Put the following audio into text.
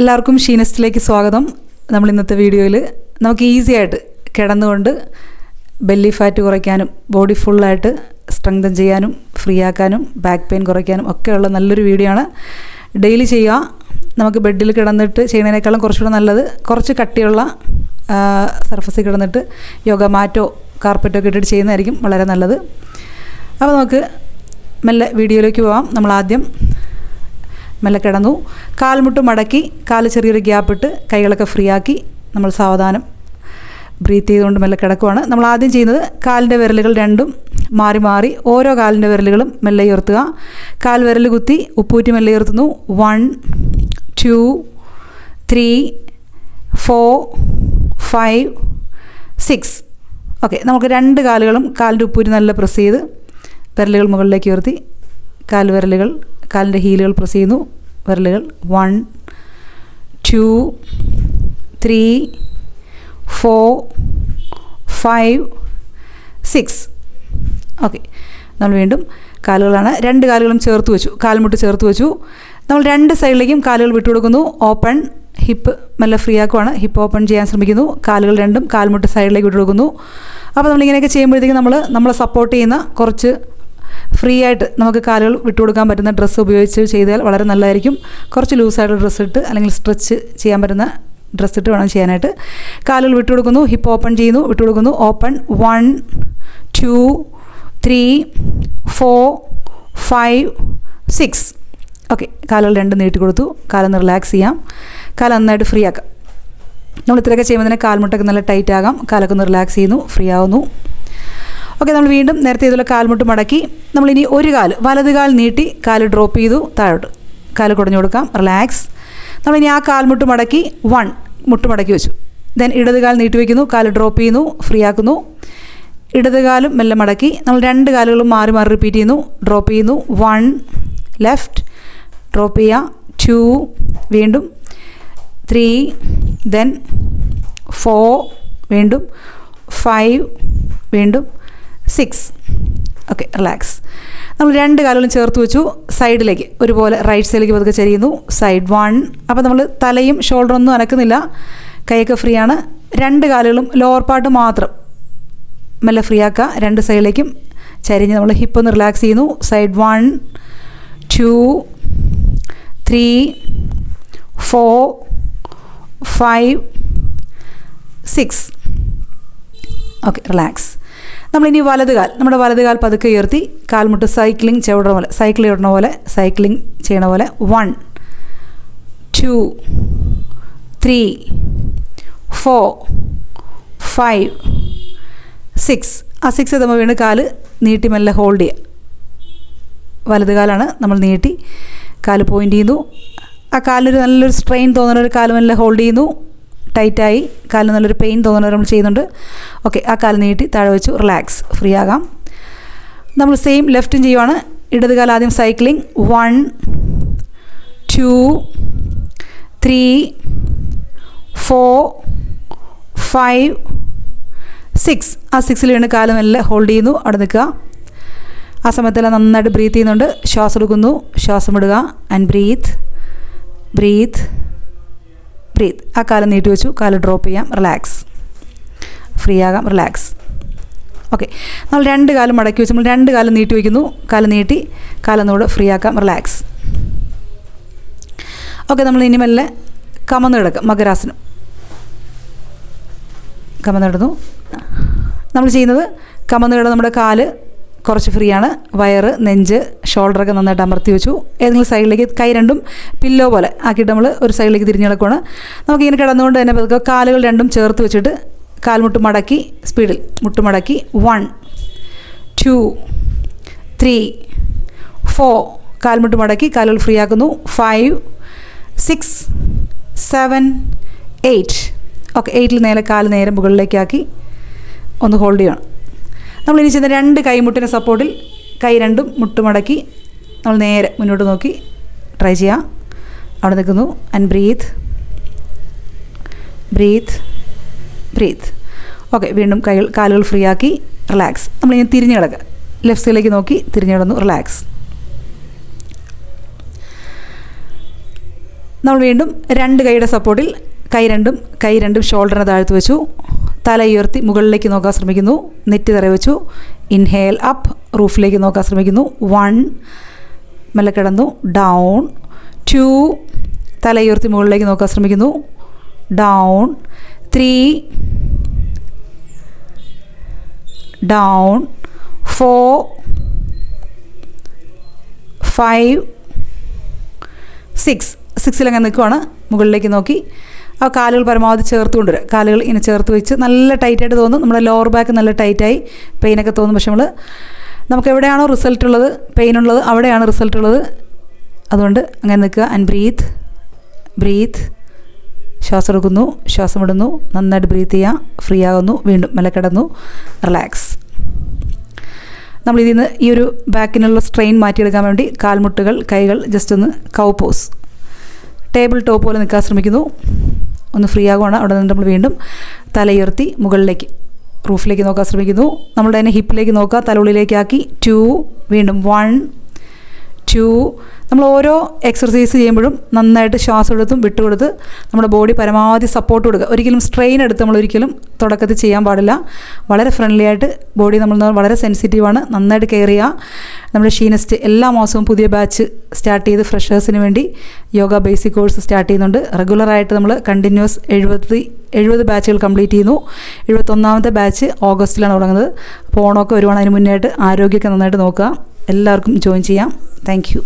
എല്ലാവർക്കും ഷീനസ്റ്റിലേക്ക് സ്വാഗതം. നമ്മൾ ഇന്നത്തെ വീഡിയോയിൽ നമുക്ക് ഈസി ആയിട്ട് കിടന്നുകൊണ്ട് ബെല്ലി ഫാറ്റ് കുറയ്ക്കാനും ബോഡി ഫുള്ളായിട്ട് സ്ട്രെങ്തൻ ചെയ്യാനും ഫ്രീ ആക്കാനും ബാക്ക് പെയിൻ കുറയ്ക്കാനും ഒക്കെയുള്ള നല്ലൊരു വീഡിയോ ആണ്. ഡെയിലി ചെയ്യുക. നമുക്ക് ബെഡിൽ കിടന്നിട്ട് ചെയ്യുന്നതിനേക്കാളും കുറച്ചുകൂടെ നല്ലത് കുറച്ച് കട്ടിയുള്ള സർഫസിൽ കിടന്നിട്ട് യോഗ മാറ്റോ കാർപ്പറ്റോ ഒക്കെ ഇട്ടിട്ട് ചെയ്യുന്നതായിരിക്കും വളരെ നല്ലത്. അപ്പോൾ നമുക്ക് മെല്ലെ വീഡിയോയിലേക്ക് പോകാം നമ്മൾ ആദ്യം മെല്ലെ കിടന്നു. കാൽമുട്ട് മടക്കി കാൽ ചെറിയൊരു ഗ്യാപ്പ് ഇട്ട് കൈകളൊക്കെ ഫ്രീ ആക്കി നമ്മൾ സാവധാനം ബ്രീത്ത് ചെയ്തുകൊണ്ട് മെല്ലെ കിടക്കുവാണ്. നമ്മൾ ആദ്യം ചെയ്യുന്നത് കാലിന്റെ വിരലുകൾ രണ്ടും മാറി മാറി ഓരോ കാലിന്റെ വിരലുകളും മെല്ലെ ഉയർത്തുക. കാൽ വിരൽ കുത്തി ഉപ്പൂറ്റി മെല്ലെ ഉയർത്തുന്നു. One two three four five six okay നമുക്ക് രണ്ട് കാലുകളും കാലിന്റെ ഉപ്പൂറ്റി നല്ല പ്രസ് ചെയ്ത് വിരലുകൾ മുകളിലേക്ക് ഉയർത്തി. കാൽ വിരലുകൾ കാലിന്റെ ഹീലുകൾ പ്രസ് ചെയ്യുന്നു. വിരലുകൾ. One two three four five six. Okay. നമ്മൾ വീണ്ടും കാലുകളാണ്. രണ്ട് കാലുകളും ചേർത്ത് വെച്ചു. കാൽമുട്ട് ചേർത്ത് വെച്ചു. നമ്മൾ രണ്ട് സൈഡിലേക്കും കാലുകൾ വിട്ടുകൊടുക്കുന്നു. ഓപ്പൺ ഹിപ്പ് നല്ല ഫ്രീ ആക്കുവാണ്. ഹിപ്പ് ഓപ്പൺ ചെയ്യാൻ ശ്രമിക്കുന്നു. കാലുകൾ രണ്ടും കാൽമുട്ട് സൈഡിലേക്ക് വിട്ടുകൊടുക്കുന്നു. അപ്പോൾ നമ്മളിങ്ങനെയൊക്കെ ചെയ്യുമ്പോഴത്തേക്കും നമ്മൾ നമ്മളെ സപ്പോർട്ട് ചെയ്യുന്ന കുറച്ച് ഫ്രീ ആയിട്ട് നമുക്ക് കാലുകൾ വിട്ടുകൊടുക്കാൻ പറ്റുന്ന ഡ്രസ്സ് ഉപയോഗിച്ച് ചെയ്താൽ വളരെ നല്ലതായിരിക്കും. കുറച്ച് ലൂസായിട്ടുള്ള ഡ്രസ്സ് ഇട്ട് അല്ലെങ്കിൽ സ്ട്രെച്ച് ചെയ്യാൻ പറ്റുന്ന ഡ്രസ്സ് ഇട്ട് വേണം ചെയ്യാനായിട്ട്. കാലുകൾ വിട്ടുകൊടുക്കുന്നു ഹിപ്പ് ഓപ്പൺ ചെയ്യുന്നു വിട്ടുകൊടുക്കുന്നു. Open. One two three four five six. Okay. കാലുകൾ രണ്ടും നീട്ടി കൊടുത്തു. കാലൊന്ന് റിലാക്സ് ചെയ്യാം. കാല നന്നായിട്ട് ഫ്രീ ആക്കാം. നമ്മൾ ഇത്രയൊക്കെ ചെയ്യുമ്പോൾ തന്നെ കാൽമുട്ടൊക്കെ നല്ല ടൈറ്റ് ആകാം. കാലൊക്കെ ഒന്ന് റിലാക്സ് ചെയ്യുന്നു. ഫ്രീ ആവുന്നു. ഓക്കെ നമ്മൾ വീണ്ടും നേരത്തെ ഇതുപോലെ കാൽമുട്ട് മടക്കി. നമ്മളിനി ഒരു കാൽ വലത് കാൽ നീട്ടി കാൽ ഡ്രോപ്പ് ചെയ്തു താഴോട്ട് കാൽ കുടഞ്ഞു കൊടുക്കാം. റിലാക്സ് നമ്മളിനി ആ കാൽമുട്ട് മടക്കി വൺ മുട്ട് മടക്കി വെച്ചു. ദെൻ ഇടത് കാൽ നീട്ടി വയ്ക്കുന്നു കാൽ ഡ്രോപ്പ് ചെയ്യുന്നു ഫ്രീ ആക്കുന്നു. ഇടത് കാലും മെല്ലെ മടക്കി നമ്മൾ രണ്ട് കാലുകളും മാറി മാറി റിപ്പീറ്റ് ചെയ്യുന്നു ഡ്രോപ്പ് ചെയ്യുന്നു വൺ ലെഫ്റ്റ് ഡ്രോപ്പ് ചെയ്യുക ടു വീണ്ടും ത്രീ ദെൻ ഫോർ വീണ്ടും ഫൈവ് വീണ്ടും സിക്സ് ഓക്കെ റിലാക്സ് നമ്മൾ രണ്ട് കാലുകളും ചേർത്ത് വെച്ചു. സൈഡിലേക്ക് ഒരുപോലെ റൈറ്റ് സൈഡിലേക്ക് പതുക്കെ ചരിയുന്നു. സൈഡ് വൺ അപ്പോൾ നമ്മൾ തലയും ഷോൾഡറും ഒന്നും അനക്കുന്നില്ല. കൈയൊക്കെ ഫ്രീ ആണ്. രണ്ട് കാലുകളും ലോവർ പാർട്ട് മാത്രം മെല്ലെ ഫ്രീ ആക്കുക. രണ്ട് സൈഡിലേക്കും ചരിഞ്ഞ് നമ്മൾ ഹിപ്പ് ഒന്ന് റിലാക്സ് ചെയ്യുന്നു. Side one two three four five six okay relax നമ്മളിനി വലത് കാൽ നമ്മുടെ വലത് കാൽ പതുക്കെ ഉയർത്തി കാൽമുട്ട് സൈക്ലിംഗ് ചവിടണ പോലെ സൈക്കിൾ ഇടണ പോലെ സൈക്ലിംഗ് ചെയ്യണ പോലെ one two three four five six ആ സിക്സ് നമ്മൾ വീണ് കാൽ നീട്ടി മെല്ലെ ഹോൾഡ് ചെയ്യുക. വലത് കാലാണ് നമ്മൾ നീട്ടി കാൽ പോയിന്റ് ചെയ്യുന്നു. ആ കാലിനൊരു നല്ലൊരു സ്ട്രെയിൻ തോന്നുന്ന ഒരു കാൽ മെല്ലെ ഹോൾഡ് ചെയ്യുന്നു. ടൈറ്റായി കാലിന് നല്ലൊരു പെയിൻ തോന്നുന്നവർ നമ്മൾ ചെയ്യുന്നുണ്ട്. ഓക്കെ ആ കാൽ നീട്ടി താഴെ വെച്ചു റിലാക്സ് ഫ്രീ ആകാം. നമ്മൾ സെയിം ലെഫ്റ്റും ചെയ്യുവാണ്. ഇടത് കാലം ആദ്യം cycling one two three four five six ആ സിക്സിൽ വീണ് കാലം എല്ലാം ഹോൾഡ് ചെയ്യുന്നു. അവിടെ നിൽക്കുക. ആ സമയത്തെല്ലാം നന്നായിട്ട് ബ്രീത്ത് ചെയ്യുന്നുണ്ട്. ശ്വാസം എടുക്കുന്നു. ശ്വാസം ഇടുക ആൻഡ് ബ്രീത്ത് ബ്രീത്ത് ബ്രീത്ത് ആ കാലം നീട്ടി വെച്ചു. കാൽ ഡ്രോപ്പ് ചെയ്യാം. റിലാക്സ് ഫ്രീ ആകാം. റിലാക്സ് ഓക്കെ നമ്മൾ രണ്ട് കാലം മടക്കി വെച്ച് നമ്മൾ രണ്ട് കാലം നീട്ടി വയ്ക്കുന്നു കാലം നീട്ടി കാലൊന്നുകൂടെ ഫ്രീ ആക്കാം. റിലാക്സ് ഓക്കെ നമ്മൾ ഇനി മെല്ലെ കമന്ന് കിടക്കാം. മകരാസനം കമന്നിടുന്നു നമ്മൾ ചെയ്യുന്നത് കമന്ന് കിടന്ന് നമ്മുടെ കാൽ കുറച്ച് ഫ്രീ ആണ് വയറ് നെഞ്ച് ഷോൾഡറൊക്കെ നന്നായിട്ട് അമർത്തി വെച്ചു. ഏതെങ്കിലും സൈഡിലേക്ക് കൈ രണ്ടും പില്ലോ പോലെ ആക്കിയിട്ട് നമ്മൾ ഒരു സൈഡിലേക്ക് തിരിഞ്ഞു കിടക്കുകയാണ് നമുക്കിങ്ങനെ കിടന്നുകൊണ്ട് തന്നെ പതുക്കെ കാലുകൾ രണ്ടും ചേർത്ത് വെച്ചിട്ട് കാൽമുട്ട് മടക്കി സ്പീഡിൽ മുട്ട് മടക്കി. വൺ ടു ത്രീ ഫോർ കാൽമുട്ട് മടക്കി കാലുകൾ ഫ്രീ ആക്കുന്നു. Five six seven eight okay എയ്റ്റിൽ നേരെ കാൽ നേരെ മുകളിലേക്കാക്കി. ഒന്ന് ഹോൾഡ് ചെയ്യണം. നമ്മൾ ഇനി ചെയ്യുന്ന രണ്ട് കൈമുട്ടിന്റെ സപ്പോർട്ടിൽ കൈ രണ്ടും മുട്ടുമടക്കി നമ്മൾ നേരെ മുന്നോട്ട് നോക്കി ട്രൈ ചെയ്യാം. അവിടെ നിൽക്കുന്നു. And breathe breathe breathe okay വീണ്ടും കൈകൾ കാലുകൾ ഫ്രീ ആക്കി റിലാക്സ് നമ്മൾ നമ്മളിങ്ങനെ തിരിഞ്ഞ് കിടക്കുക. ലെഫ്റ്റ് സൈഡിലേക്ക് നോക്കി തിരിഞ്ഞു കിടന്നു റിലാക്സ് നമ്മൾ വീണ്ടും രണ്ട് കൈയുടെ സപ്പോർട്ടിൽ കൈ രണ്ടും കൈ രണ്ടും ഷോൾഡറിനെ താഴ്ത്ത് വെച്ചു. തല ഉയർത്തി മുകളിലേക്ക് നോക്കാൻ ശ്രമിക്കുന്നു. നെറ്റ് തറ വെച്ചു ഇൻഹേൽ അപ്പ് റൂഫിലേക്ക് നോക്കാൻ ശ്രമിക്കുന്നു. വൺ മെല്ലെ കിടന്നു. ഡൗൺ ടു തലയുയർത്തി മുകളിലേക്ക് നോക്കാൻ ശ്രമിക്കുന്നു. Down three down four five six സിക്സിലങ്ങനെ നിൽക്കുവാണ്. മുകളിലേക്ക് നോക്കി. ആ കാലുകൾ പരമാവധി ചേർത്ത് കൊണ്ടുവരിക കാലുകൾ ഇങ്ങനെ ചേർത്ത് വെച്ച് നല്ല ടൈറ്റായിട്ട് തോന്നും. നമ്മുടെ ലോവർ ബാക്ക് നല്ല ടൈറ്റായി പെയിനൊക്കെ തോന്നും. പക്ഷെ നമ്മൾ നമുക്ക് എവിടെയാണോ റിസൾട്ട് ഉള്ളത് പെയിൻ ഉള്ളത് അവിടെയാണ് റിസൾട്ട് ഉള്ളത്. അതുകൊണ്ട് അങ്ങനെ നിൽക്കുക. ആൻഡ് ബ്രീത്ത് ബ്രീത്ത് ശ്വാസം എടുക്കുന്നു. ശ്വാസം ഇടുന്നു നന്നായിട്ട് ബ്രീത്ത് ചെയ്യുക. ഫ്രീ ആകുന്നു. വീണ്ടും മെല്ലെ കിടന്നു. റിലാക്സ് നമ്മൾ ഇതിൽ നിന്ന് ഈ ഒരു ബാക്കിനുള്ള സ്ട്രെയിൻ മാറ്റിയെടുക്കാൻ വേണ്ടി കാൽമുട്ടുകൾ കൈകൾ ജസ്റ്റ് ഒന്ന് കൗ പോസ് ടേബിൾ ടോപ്പ് പോലെ നിൽക്കാൻ ശ്രമിക്കുന്നു. ഒന്ന് ഫ്രീ ആകുവാണ്. അവിടെ നിന്ന് നമ്മൾ വീണ്ടും തലയുയർത്തി മുകളിലേക്ക് റൂഫിലേക്ക് നോക്കാൻ ശ്രമിക്കുന്നു. നമ്മൾ തന്നെ ഹിപ്പിലേക്ക് നോക്കുക. തലയുള്ളിലേക്കാക്കി ടു വീണ്ടും വൺ ടു നമ്മൾ ഓരോ എക്സർസൈസ് ചെയ്യുമ്പോഴും നന്നായിട്ട് ശ്വാസം എടുത്തും വിട്ടുകൊടുത്ത് നമ്മുടെ ബോഡി പരമാവധി സപ്പോർട്ട് കൊടുക്കുക. ഒരിക്കലും സ്ട്രെയിൻ എടുത്ത് നമ്മൾ ഒരിക്കലും തുടക്കത്തിൽ ചെയ്യാൻ പാടില്ല. വളരെ ഫ്രണ്ട്ലി ആയിട്ട് ബോഡി നമ്മൾ വളരെ സെൻസിറ്റീവാണ് നന്നായിട്ട് കെയർ ചെയ്യുക. നമ്മുടെ ഷീനസ്റ്റ് എല്ലാ മാസവും പുതിയ ബാച്ച് സ്റ്റാർട്ട് ചെയ്ത് ഫ്രഷേഴ്സിന് വേണ്ടി യോഗ ബേസിക് കോഴ്സ് സ്റ്റാർട്ട് ചെയ്യുന്നുണ്ട്. റെഗുലറായിട്ട് നമ്മൾ കണ്ടിന്യൂസ് എഴുപത്തി എഴുപത് ബാച്ചുകൾ കംപ്ലീറ്റ് ചെയ്യുന്നു. എഴുപത്തൊന്നാമത്തെ ബാച്ച് ഓഗസ്റ്റിലാണ് തുടങ്ങുന്നത്. അപ്പോൾ ഓണമൊക്കെ വരുവാണ്. അതിന് മുന്നേ ആയിട്ട് ആരോഗ്യമൊക്കെ നന്നായിട്ട് നോക്കുക. എല്ലാവർക്കും ജോയിൻ ചെയ്യാം. Thank you.